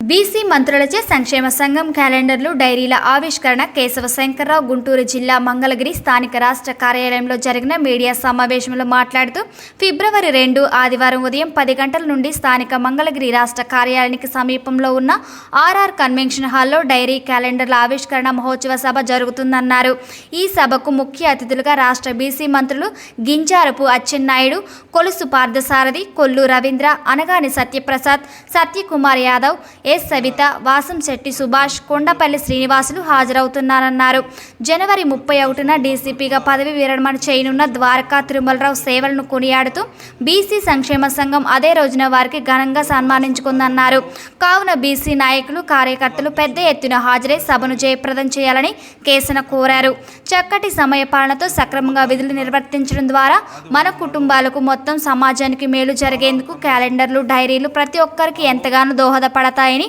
BC మంత్రులచే సంక్షేమ సంఘం క్యాలెండర్లు డైరీల ఆవిష్కరణ కేశవ శంకర్రావు గుంటూరు జిల్లా మంగళగిరి స్థానిక రాష్ట్ర కార్యాలయంలో జరిగిన మీడియా సమావేశంలో మాట్లాడుతూ ఫిబ్రవరి రెండు ఆదివారం ఉదయం పది గంటల నుండి స్థానిక మంగళగిరి రాష్ట్ర కార్యాలయానికి సమీపంలో ఉన్న ఆర్ఆర్ కన్వెన్షన్ హాల్లో డైరీ క్యాలెండర్ల ఆవిష్కరణ మహోత్సవ సభ జరుగుతుందన్నారు. ఈ సభకు ముఖ్య అతిథులుగా రాష్ట్ర బీసీ మంత్రులు గింజారపు అచ్చెన్నాయుడు కొలుసు పార్థసారథి కొల్లు రవీంద్ర అనగాని సత్యప్రసాద్ సత్యకుమార్ యాదవ్ ఎస్ సవిత వాసంశెట్టి సుభాష్ కొండపల్లి శ్రీనివాసులు హాజరవుతున్నారన్నారు. జనవరి ముప్పై ఒకటిన డీసీపీగా పదవి విరమణ చేయనున్న ద్వారకా తిరుమలరావు సేవలను కొనియాడుతూ బీసీ సంక్షేమ సంఘం అదే రోజున వారికి ఘనంగా సన్మానించుకుందన్నారు. కావున బీసీ నాయకులు కార్యకర్తలు పెద్ద ఎత్తున హాజరై సభను జయప్రదం చేయాలని కేసన కోరారు. చక్కటి సమయపాలనతో సక్రమంగా విధులు నిర్వర్తించడం ద్వారా మన కుటుంబాలకు మొత్తం సమాజానికి మేలు జరిగేందుకు క్యాలెండర్లు డైరీలు ప్రతి ఒక్కరికి ఎంతగానో దోహదపడతాయి దోహదపడతాయని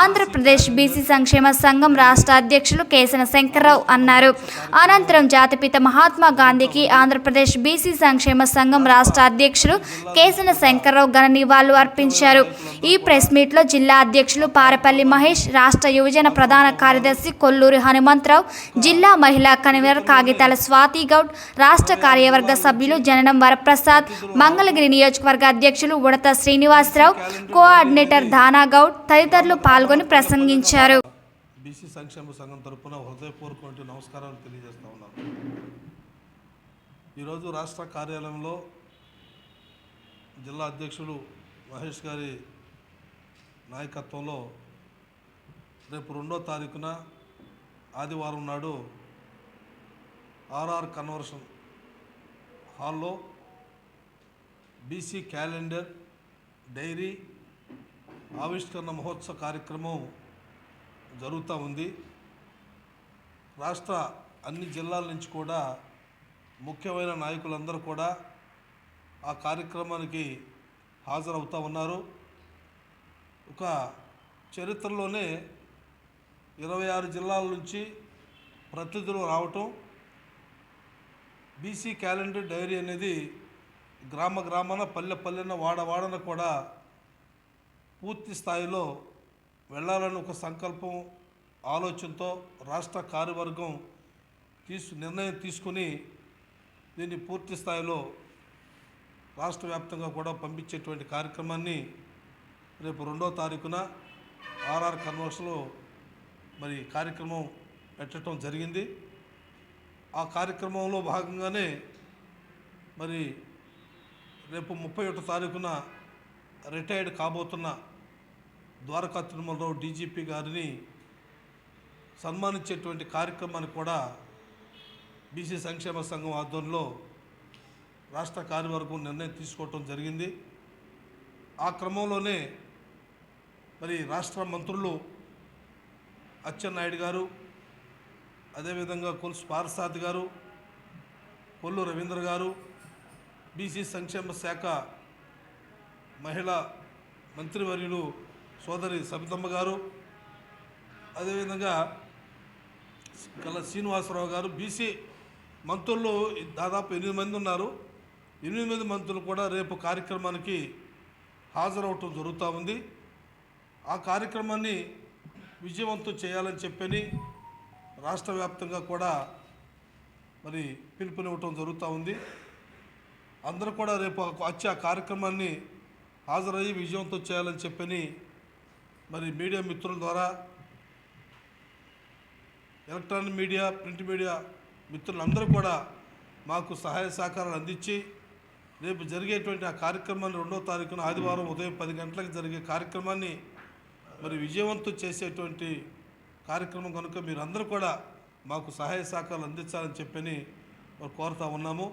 ఆంధ్రప్రదేశ్ బీసీ సంక్షేమ సంఘం రాష్ట్ర అధ్యక్షులు కేసన శంకర్రావు అన్నారు. అనంతరం జాతిపిత మహాత్మా గాంధీకి ఆంధ్రప్రదేశ్ బీసీ సంక్షేమ సంఘం రాష్ట్ర అధ్యక్షులు కేసన శంకర్రావు ఘన నివాళులు అర్పించారు. ఈ ప్రెస్ మీట్లో జిల్లా అధ్యక్షులు పారపల్లి మహేష్ రాష్ట్ర యువజన ప్రధాన కార్యదర్శి కొల్లూరి హనుమంతరావు జిల్లా మహిళా కన్వీనర్ కాగితాల స్వాతి గౌడ్ రాష్ట్ర కార్యవర్గ సభ్యులు జననం వరప్రసాద్ మంగళగిరి నియోజకవర్గ అధ్యక్షులు ఉడత శ్రీనివాసరావు కోఆర్డినేటర్ దానా గౌడ్ తదితరులు పాల్గొని ప్రసంగించారు. బీసీ సంక్షేమ సంఘం తరపున హృదయపూర్వక నమస్కారాలు తెలియజేస్తా ఉన్నాను. ఈరోజు రాష్ట్ర కార్యాలయంలో జిల్లా అధ్యక్షుడు మహేష్ గారి నాయకత్వంలో రేపు రెండో తారీఖున ఆదివారం నాడు ఆర్ఆర్ కన్వర్షన్ హాల్లో బీసీ క్యాలెండర్ డైరీ ఆవిష్కరణ మహోత్సవ కార్యక్రమం జరుగుతూ ఉంది. రాష్ట్ర అన్ని జిల్లాల నుంచి కూడా ముఖ్యమైన నాయకులందరూ కూడా ఆ కార్యక్రమానికి హాజరవుతూ ఉన్నారు. ఒక చరిత్రలోనే ఇరవై ఆరు జిల్లాల నుంచి ప్రతినిధులు రావటం బీసీ క్యాలెండర్ డైరీ అనేది గ్రామ గ్రామాన పల్లె పల్లెన వాడ వాడన కూడా పూర్తి స్థాయిలో వెళ్ళాలని ఒక సంకల్పం ఆలోచనతో రాష్ట్ర కార్యవర్గం తీసు నిర్ణయం తీసుకుని దీన్ని పూర్తి స్థాయిలో రాష్ట్ర వ్యాప్తంగా కూడా పంపించేటువంటి కార్యక్రమాన్ని రేపు రెండో తారీఖున ఆర్ఆర్ కన్వర్స్లో మరి కార్యక్రమం పెట్టడం జరిగింది. ఆ కార్యక్రమంలో భాగంగానే మరి రేపు ముప్పై ఒకటో తారీఖున రిటైర్డ్ కాబోతున్న ద్వారకా తిరుమలరావు డీజీపీ గారిని సన్మానించేటువంటి కార్యక్రమాన్ని కూడా బీసీ సంక్షేమ సంఘం ఆధ్వర్యంలో రాష్ట్ర కార్యవర్గం నిర్ణయం తీసుకోవటం జరిగింది. ఆ క్రమంలోనే మరి రాష్ట్ర మంత్రులు అచ్చెన్నాయుడు గారు అదేవిధంగా కొలుసు పారసాద్ గారు కొల్లు రవీంద్ర గారు బీసీ సంక్షేమ శాఖ మహిళా మంత్రివర్యులు సోదరి సబితమ్మ గారు. అదేవిధంగా కల శ్రీనివాసరావు గారు బీసీ మంత్రులు దాదాపు ఎనిమిది మంది ఉన్నారు. ఎనిమిది మంది మంత్రులు కూడా రేపు కార్యక్రమానికి హాజరవటం జరుగుతూ ఉంది. ఆ కార్యక్రమాన్ని విజయవంతం చేయాలని చెప్పని రాష్ట్ర వ్యాప్తంగా కూడా మరి పిలుపునివ్వటం జరుగుతూ ఉంది. అందరూ కూడా రేపు వచ్చి ఆ కార్యక్రమాన్ని హాజరయ్యి విజయవంతం చేయాలని చెప్పని మరి మీడియా మిత్రుల ద్వారా ఎలక్ట్రానిక్ మీడియా ప్రింట్ మీడియా మిత్రులందరూ కూడా మాకు సహాయ సహకారాలు అందించి రేపు జరిగేటువంటి ఆ కార్యక్రమాన్ని రెండో తారీఖున ఆదివారం ఉదయం పది గంటలకు జరిగే కార్యక్రమాన్ని మరి విజయవంతం చేసేటువంటి కార్యక్రమం కనుక మీరందరూ కూడా మాకు సహాయ సహకారాలు అందించాలని చెప్పని మరి కోరుతా ఉన్నాము.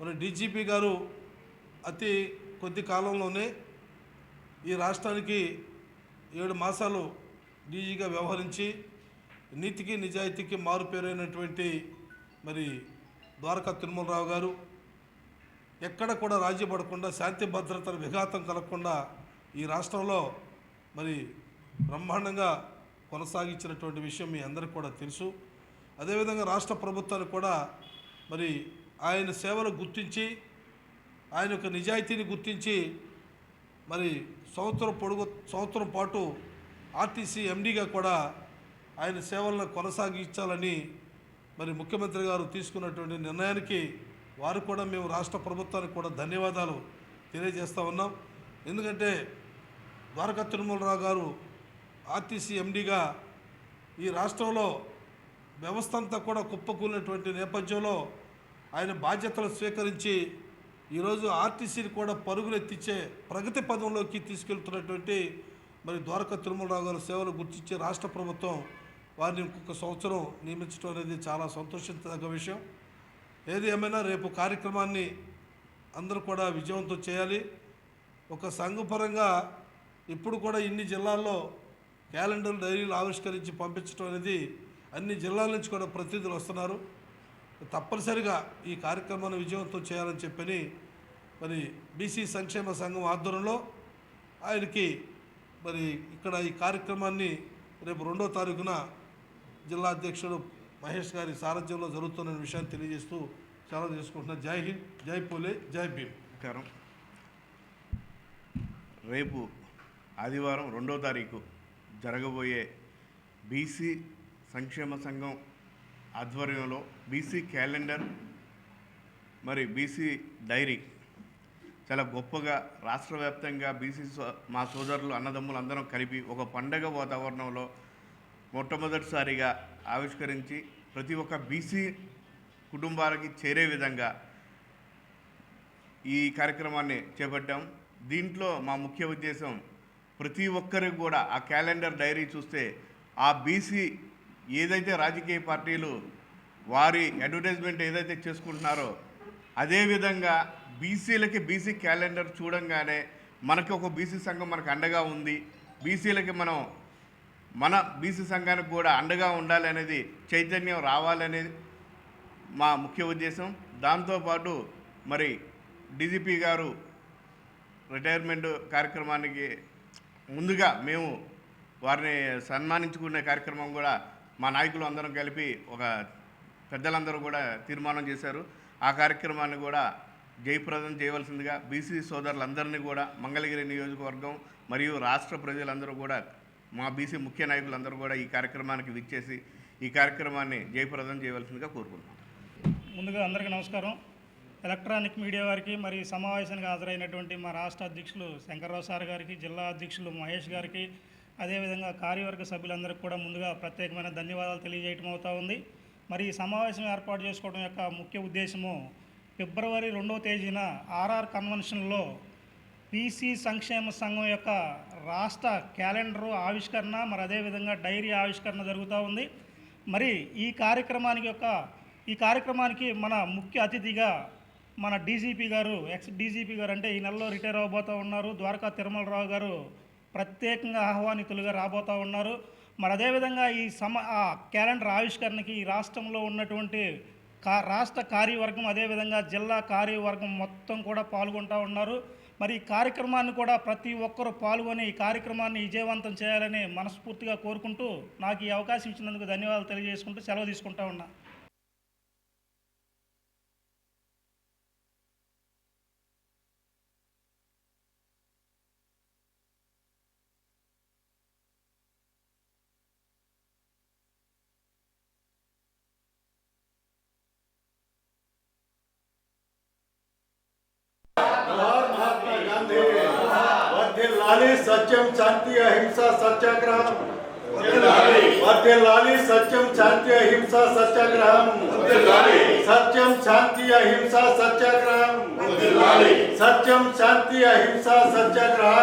మరి డీజీపీ గారు అతి కొద్ది కాలంలోనే ఈ రాష్ట్రానికి ఏడు మాసాలు డీజీగా వ్యవహరించి నీతికి నిజాయితీకి మారుపేరైనటువంటి మరి ద్వారకా తిరుమలరావు గారు ఎక్కడ కూడా రాజీ పడకుండా శాంతి భద్రతల విఘాతం కలగకుండా ఈ రాష్ట్రంలో మరి బ్రహ్మాండంగా కొనసాగించినటువంటి విషయం మీ అందరికీ కూడా తెలుసు. అదేవిధంగా రాష్ట్ర ప్రభుత్వానికి కూడా మరి ఆయన సేవలు గుర్తించి ఆయన యొక్క నిజాయితీని గుర్తించి మరి సంవత్సరం పొడుగు సంవత్సరం పాటు ఆర్టీసీ ఎండీగా కూడా ఆయన సేవలను కొనసాగించాలని మరి ముఖ్యమంత్రి గారు తీసుకున్నటువంటి నిర్ణయానికి వారు కూడా మేము రాష్ట్ర ప్రభుత్వానికి కూడా ధన్యవాదాలు తెలియజేస్తూ ఉన్నాం. ఎందుకంటే ద్వారకా తిరుమలరావు గారు ఆర్టీసీ ఎండీగా ఈ రాష్ట్రంలో వ్యవస్థ అంతా కూడా కుప్పకూలినటువంటి నేపథ్యంలో ఆయన బాధ్యతలు స్వీకరించి ఈరోజు ఆర్టీసీని కూడా పరుగులెత్తించే ప్రగతి పదంలోకి తీసుకెళ్తున్నటువంటి మరి ద్వారకా తిరుమలరావు గారి సేవలు గుర్తించి రాష్ట్ర ప్రభుత్వం వారిని ఇంకొక సంవత్సరం నియమించడం అనేది చాలా సంతోషించదగ్గ విషయం. ఏది ఏమైనా రేపు కార్యక్రమాన్ని అందరూ కూడా విజయవంతం చేయాలి. ఒక సంఘపరంగా ఇప్పుడు కూడా ఇన్ని జిల్లాల్లో క్యాలెండర్ డైరీలు ఆవిష్కరించి పంపించడం అనేది అన్ని జిల్లాల నుంచి కూడా ప్రతినిధులు వస్తున్నారు. తప్పనిసరిగా ఈ కార్యక్రమాన్ని విజయవంతం చేయాలని చెప్పని మరి బీసీ సంక్షేమ సంఘం ఆధ్వర్యంలో ఆయనకి మరి ఇక్కడ ఈ కార్యక్రమాన్ని రేపు రెండో తారీఖున జిల్లా అధ్యక్షుడు మహేష్ గారి సారథ్యంలో జరుగుతున్న విషయాన్ని తెలియజేస్తూ సెలవు తీసుకుంటున్నా జై హింద్ జై పోలే జై భీమ్. నమస్కారం. రేపు ఆదివారం రెండో తారీఖు జరగబోయే బీసీ సంక్షేమ సంఘం ఆధ్వర్యంలో బీసీ క్యాలెండర్ మరి బీసీ డైరీ చాలా గొప్పగా రాష్ట్ర వ్యాప్తంగా బీసీ సో- మా సోదరులు అన్నదమ్ములు అందరం కలిపి ఒక పండగ వాతావరణంలో మొట్టమొదటిసారిగా ఆవిష్కరించి ప్రతి ఒక్క బీసీ కుటుంబాలకి చేరే విధంగా ఈ కార్యక్రమాన్ని చేపట్టాం. దీంట్లో మా ముఖ్య ఉద్దేశం ప్రతి ఒక్కరికి కూడా ఆ క్యాలెండర్ డైరీ చూస్తే ఆ బీసీ ఏదైతే రాజకీయ పార్టీలు వారి అడ్వర్టైజ్మెంట్ ఏదైతే చేసుకుంటున్నారో అదేవిధంగా బీసీలకి బీసీ క్యాలెండర్ చూడంగానే మనకి ఒక బీసీ సంఘం మనకు అండగా ఉంది. బీసీలకి మనం మన బీసీ సంఘానికి కూడా అండగా ఉండాలి అనేది చైతన్యం రావాలనేది మా ముఖ్య ఉద్దేశం. దాంతోపాటు మరి డీజీపీ గారు రిటైర్మెంట్ కార్యక్రమానికి ముందుగా మేము వారిని సన్మానించుకునే కార్యక్రమం కూడా మా నాయకులు అందరం కలిపి ఒక పెద్దలందరూ కూడా తీర్మానం చేశారు. ఆ కార్యక్రమాన్ని కూడా జయప్రదం చేయవలసిందిగా బీసీ సోదరులందరినీ కూడా మంగళగిరి నియోజకవర్గం మరియు రాష్ట్ర ప్రజలందరూ కూడా మా బీసీ ముఖ్య నాయకులందరూ కూడా ఈ కార్యక్రమానికి విచ్చేసి ఈ కార్యక్రమాన్ని జయప్రదం చేయవలసిందిగా కోరుకుంటున్నాం. ముందుగా అందరికీ నమస్కారం. ఎలక్ట్రానిక్ మీడియా వారికి మరి సమావేశానికి హాజరైనటువంటి మా రాష్ట్ర అధ్యక్షులు శంకర్రావు సార్ గారికి జిల్లా అధ్యక్షులు మహేష్ గారికి అదేవిధంగా కార్యవర్గ సభ్యులందరికీ కూడా ముందుగా ప్రత్యేకమైన ధన్యవాదాలు తెలియజేయటం అవుతా ఉంది. మరి ఈ సమావేశం ఏర్పాటు చేసుకోవడం యొక్క ముఖ్య ఉద్దేశము ఫిబ్రవరి రెండవ తేదీన ఆర్ఆర్ కన్వెన్షన్లో పీసీ సంక్షేమ సంఘం యొక్క రాష్ట్ర క్యాలెండరు ఆవిష్కరణ మరి అదేవిధంగా డైరీ ఆవిష్కరణ జరుగుతూ ఉంది. మరి ఈ కార్యక్రమానికి యొక్క ఈ కార్యక్రమానికి మన ముఖ్య అతిథిగా మన డీజీపీ గారు ఎక్స్ డీజీపీ గారు అంటే ఈ నెలలో రిటైర్ అవబోతూ ఉన్నారు. ద్వారకా తిరుమలరావు గారు ప్రత్యేకంగా ఆహ్వానితులుగా రాబోతూ ఉన్నారు. మరి అదేవిధంగా ఈ సమ ఆ క్యాలెండర్ ఆవిష్కరణకి ఈ రాష్ట్రంలో ఉన్నటువంటి కా రాష్ట్ర కార్యవర్గం అదేవిధంగా జిల్లా కార్యవర్గం మొత్తం కూడా పాల్గొంటూ ఉన్నారు. మరి ఈ కార్యక్రమాన్ని కూడా ప్రతి ఒక్కరూ పాల్గొని ఈ కార్యక్రమాన్ని విజయవంతం చేయాలని మనస్ఫూర్తిగా కోరుకుంటూ నాకు ఈ అవకాశం ఇచ్చినందుకు ధన్యవాదాలు తెలియజేసుకుంటూ సెలవు తీసుకుంటా ఉన్నా. वर्धिल्लाली सत्यम शांति अहिंसा सत्याग्रह वर्धिल्लाली सत्यम शांति अहिंसा सत्याग्रह सत्यम शांति अहिंसा सत्याग्रह सत्यम शांति अहिंसा सत्याग्रह